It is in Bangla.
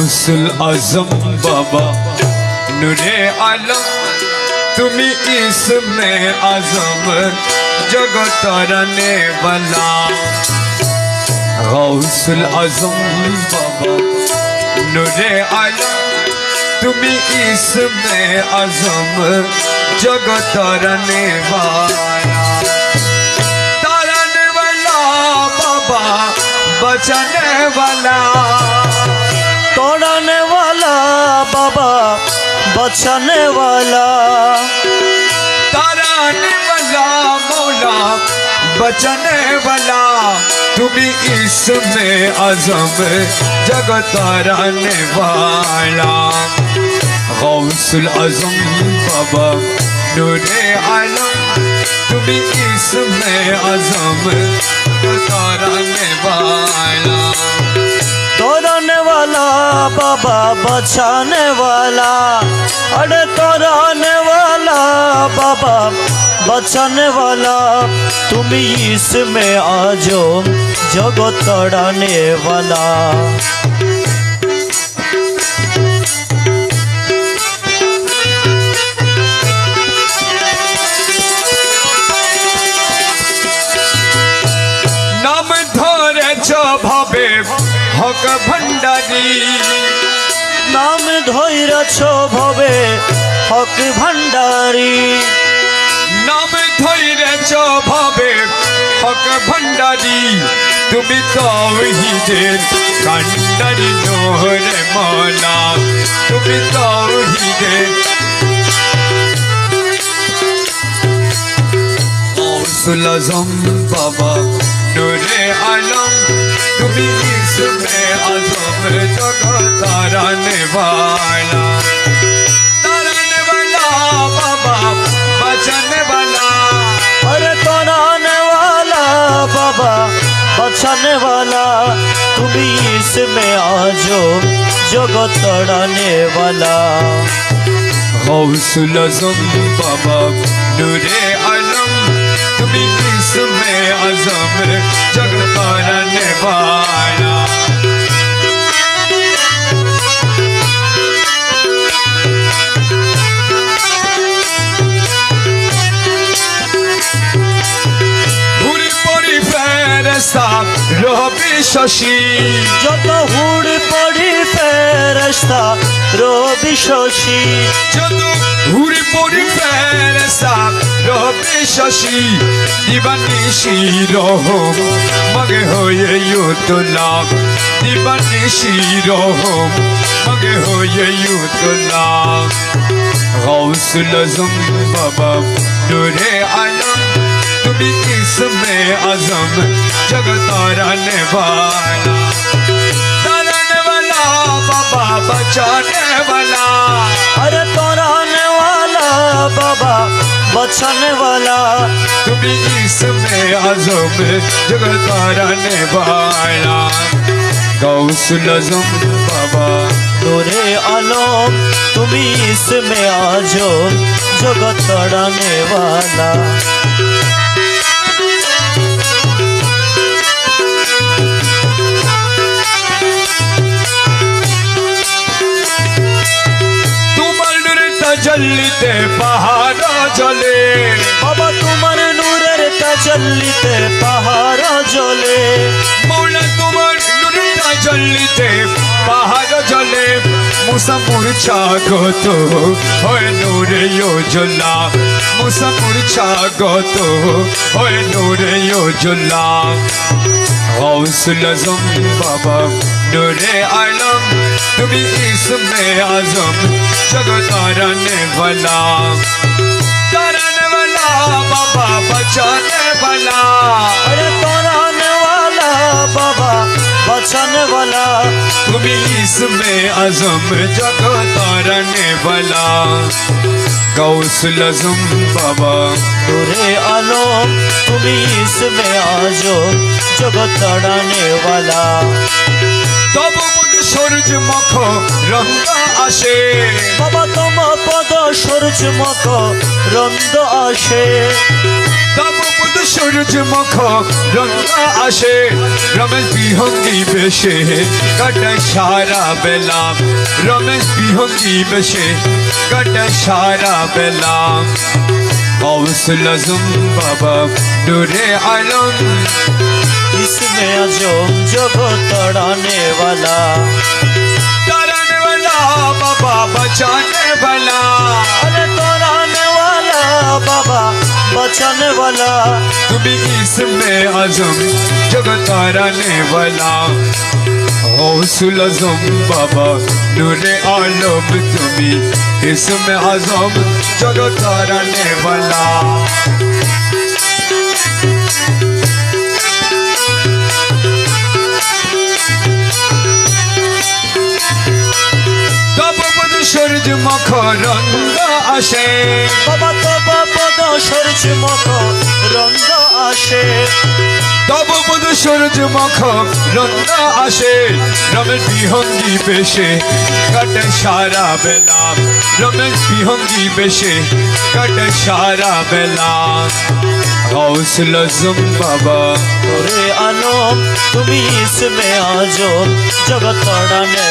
গৌসুল আজম বাবা নুরে আলম তুমি ইসমে আজম জগতরনে বলা গৌসুল আজম বাবা নুরে আলম তুমি ইসমে আজম জগতরনে वाला तारने वाला बाबा बचाने वाला बचाने वाला। ताराने वाला, मौला, बचाने वाला। तुम्ही इसमें आज़म, जगत ताराने वाला। गौसुल आज़म, बाबा, नूरे आलम। तुम्ही इसमें आज़म, जगत ताराने वाला। बाबा बचाने वाला अरे तोड़ने वाला बाबा बचाने वाला तुम इसमें आजो जगत तोड़ने वाला নাম ধরেছ ভাবে হক ভণ্ডারী নাম ধৈরছ ভবে হক ভান্ডারী নাম ধরেছ ভাবে হক ভণ্ডারী। তুমি তৌহিদের কান্ডারি নোরে মলা। তুমি তৌহিদের গৌসুল আজম বাবা নূরে আলম। তুমি इसमें असुर जगह तारा निभाना तरन वाला बाबा बचन वाला अरे तरन वाला बाबा बचन वाला तुम इसमें आ जो जगत तड़ाने वाला हौसला जम बाबा রবি শশী যত হুড় পড়ি ফেরস্তা রবি শশী যত ঘুরি পরি ফেরস্তা রবি শশী দিবানিশি রহম মগে হয়ে ইউতুল্লাহ দিবানিশি রহম মগে হয়ে ইউতুল্লাহ গৌসুল আজম বাবা নূরে আলম बड़ी इसमें अजम जगतारा ने वाला डरने वाला, बाबा बचाने वाला। अरे तोराने वाला, बाबा बचाने वाला। तुम्हें इसमें अजम जगतारा ने वाला गौसल अजम बाबा। तोरे आलम तुम्हें इसमें आजो जगत तड़ाने वाला তাজাল্লিতে পাহাড় জলে। বাবা তোমার নূরের তাজল্লিতে মুসামুরছা গত হয় নূরে যোজলা মুসামুরছা গত হয় নূরে যোজলা গৌসুল আজম বাবা, নূরে আলম, তুমি ইসমে আজম জগতারণ ভলা তারণ ভলা বাবা, বচানে ভলা बचाने वाला তুমি इसमें आजम जगत ताराने वाला गौसल आजम बाबा नूरे आलम तुम इसमें आजो जगत तड़ाने वाला তব মুজ সূর্য মুখ রঙ্গা আসে বাবা তোমার পদ সূর্য মত রন্দ আসে তব মুজ বুধ সূর্য মুখ রঙ্গা আসে রমেশ বিহঙ্গি বেশে কাটে সারা বেলা রমেশ বিহঙ্গি বেশে কাটে সারা বেলা গৌসুল আজম বাবা নূরে আলম इसमें अजम जगत तड़ाने वाला तारने वाला बाबा बचाने वाला बचाने वाला तुम्ही इसमें आजम जगत ताराने वाला हौसुल आजम बाबा नूरे आलम तुम्ही इसमें आजम जगत ताराने वाला তব বুধ সূর্য মুখ রঙ্গ আসে বাবা তবা পদ সূর্য সূর্যমুখ রঙ্গ আসে। তব বধু সূর্যমুখ রঙ্গ আসে। রমেশ বিহঙ্গি বেশে কাটে সারা বেলা। রমেশ বিহঙ্গি বেশে কাটে সারা বেলা। গৌসল জুম বাবা ওরে আলম তুমি ইসমে আজো জগৎ তড়ানে